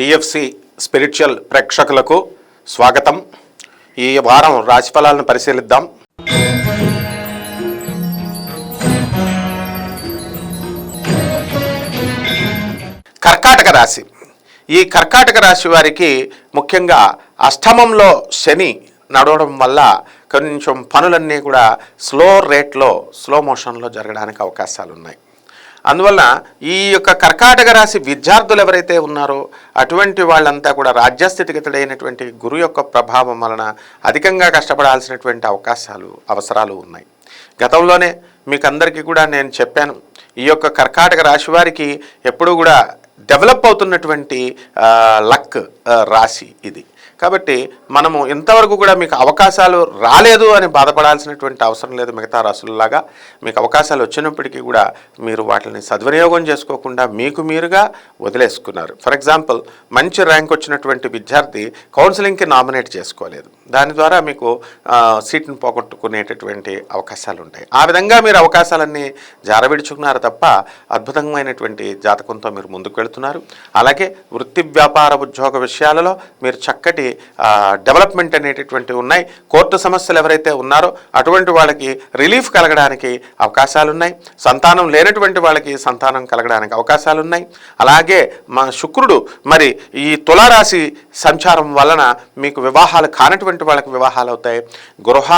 TFC spiritual ప్రేక్షకులకు స్వాగతం. ఈ వారం రాశిఫలాలను పరిశీలిద్దాం. కర్కాటక రాశి. ఈ కర్కాటక రాశి వారికి ముఖ్యంగా అష్టమంలో శని నడవడం వల్ల కొంచెం పనులన్నీ కూడా స్లో రేట్లో స్లో మోషన్లో జరగడానికి అవకాశాలు ఉన్నాయి అందువల్ల ఈ యొక్క కర్కాటక రాశి విద్యార్థులు ఎవరైతే ఉన్నారో అటువంటి వాళ్ళంతా కూడా రాజ్యస్థితిగతుడైనటువంటి గురు యొక్క ప్రభావం వలన అధికంగా కష్టపడాల్సినటువంటి అవకాశాలు అవసరాలు ఉన్నాయి. గతంలోనే మీకు అందరికీ కూడా నేను చెప్పాను ఈ యొక్క కర్కాటక రాశి వారికి ఎప్పుడూ కూడా డెవలప్ అవుతున్నటువంటి లక్ రాశి ఇది. కాబట్టి మనము ఇంతవరకు కూడా మీకు అవకాశాలు రాలేదు అని బాధపడాల్సినటువంటి అవసరం లేదు మిగతా రాసులలాగా. మీకు అవకాశాలు వచ్చినప్పటికీ కూడా మీరు వాటిని సద్వినియోగం చేసుకోకుండా మీకు మీరుగా వదిలేసుకున్నారు. ఫర్ ఎగ్జాంపుల్ మంచి ర్యాంక్ వచ్చినటువంటి విద్యార్థి కౌన్సిలింగ్కి నామినేట్ చేసుకోలేదు. దాని ద్వారా మీకు సీట్ను సీట్ని పోగొట్టుకునేటటువంటి అవకాశాలు ఉంటాయి ఆ విధంగా మీరు అవకాశాలన్నీ జారవిడుచుకున్నారు తప్ప అద్భుతమైనటువంటి జాతకంతో మీరు ముందుకు వెళుతున్నారు. అలాగే వృత్తి వ్యాపార ఉద్యోగ విషయాలలో మీరు చక్కటి డెవలప్మెంట్ అనేటటువంటి ఉన్నాయి. కోర్టు సమస్యలు ఎవరైతే ఉన్నారో అటువంటి వాళ్ళకి రిలీఫ్ కలగడానికి అవకాశాలు ఉన్నాయి సంతానం లేనటువంటి వాళ్ళకి సంతానం కలగడానికి అవకాశాలు ఉన్నాయి అలాగే మా శుక్రుడు మరి ఈ తులారాశి సంచారం వలన మీకు వివాహాలు కానటువంటి వాళ్ళకి వివాహాలు అవుతాయి. గృహ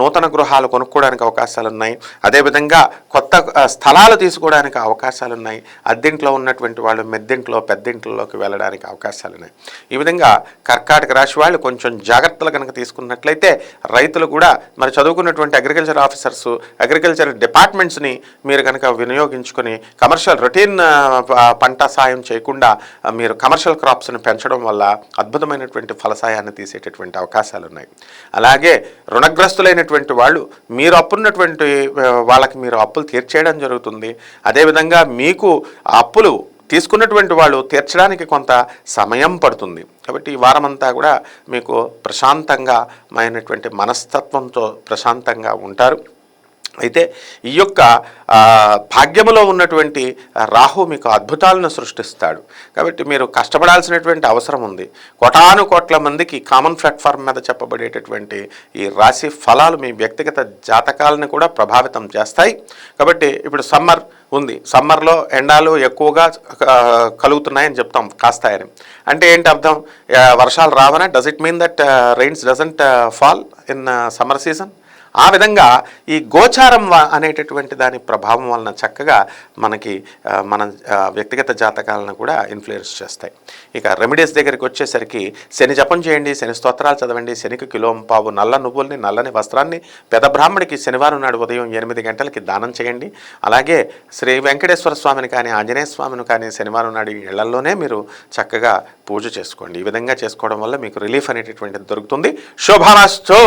నూతన గృహాలు కొనుక్కోవడానికి అవకాశాలు ఉన్నాయి అదేవిధంగా కొత్త స్థలాలు తీసుకోవడానికి అవకాశాలు ఉన్నాయి అద్దెంట్లో ఉన్నటువంటి వాళ్ళు మెద్దింట్లో పెద్దింట్లోకి వెళ్ళడానికి అవకాశాలు ఉన్నాయి ఈ విధంగా కర్కాటక రాశి వాళ్ళు కొంచెం జాగ్రత్తలు కనుక తీసుకున్నట్లయితే రైతులు కూడా మరి చదువుకున్నటువంటి అగ్రికల్చర్ ఆఫీసర్స్ అగ్రికల్చర్ డిపార్ట్మెంట్స్ని మీరు కనుక వినియోగించుకొని కమర్షియల్ రొటీన్ పంట సాయం చేయకుండా మీరు కమర్షియల్ క్రాప్స్ని పెంచడం వల్ల అద్భుతమైనటువంటి ఫలసాయాన్ని తీసేటటువంటి అవకాశాలు ఉన్నాయి. అలాగే రుణగ్రస్తులైనటువంటి వాళ్ళు మీరు అప్పున్నటువంటి వాళ్ళకి మీరు అప్పులు తీర్చేయడం జరుగుతుంది. అదేవిధంగా మీకు అప్పులు తీసుకున్నటువంటి వాళ్ళు తీర్చడానికి కొంత సమయం పడుతుంది. కాబట్టి ఈ వారమంతా కూడా మీకు ప్రశాంతంగా అయినటువంటి మనస్తత్వంతో ప్రశాంతంగా ఉంటారు. అయితే ఈ యొక్క భాగ్యములో ఉన్నటువంటి రాహు మీకు అద్భుతాలను సృష్టిస్తాడు. కాబట్టి మీరు కష్టపడాల్సినటువంటి అవసరం ఉంది. కోటాను కోట్ల మందికి కామన్ ప్లాట్ఫామ్ మీద చెప్పబడేటటువంటి ఈ రాశి ఫలాలు మీ వ్యక్తిగత జాతకాలను కూడా ప్రభావితం చేస్తాయి. కాబట్టి ఇప్పుడు సమ్మర్ ఉంది. సమ్మర్లో ఎండాలు ఎక్కువగా కలుగుతున్నాయని చెప్తాం కాస్తాయని. అంటే ఏంటి అర్థం? వర్షాలు రావనా? Does it mean that rains doesn't fall in summer season ఆ విధంగా ఈ గోచారం అనేటటువంటి దాని ప్రభావం వలన చక్కగా మనకి మన వ్యక్తిగత జాతకాలను కూడా ఇన్ఫ్లుయెన్స్ చేస్తాయి. ఇక రెమెడీస్ దగ్గరికి వచ్చేసరికి శని జపం చేయండి శని స్తోత్రాలు చదవండి శనికి కిలోం పావు నల్ల నువ్వుల్ని నల్లని వస్త్రాన్ని పెద్ద బ్రాహ్మడికి శనివారం నాడు ఉదయం ఎనిమిది గంటలకి దానం చేయండి. అలాగే శ్రీ వెంకటేశ్వర స్వామిని కానీ ఆంజనేయ స్వామిని కానీ శనివారం నాడు ఇళ్ళలోనే మీరు చక్కగా పూజ చేసుకోండి. ఈ విధంగా చేసుకోవడం వల్ల మీకు రిలీఫ్ అనేటటువంటిది దొరుకుతుంది. శుభమస్తో!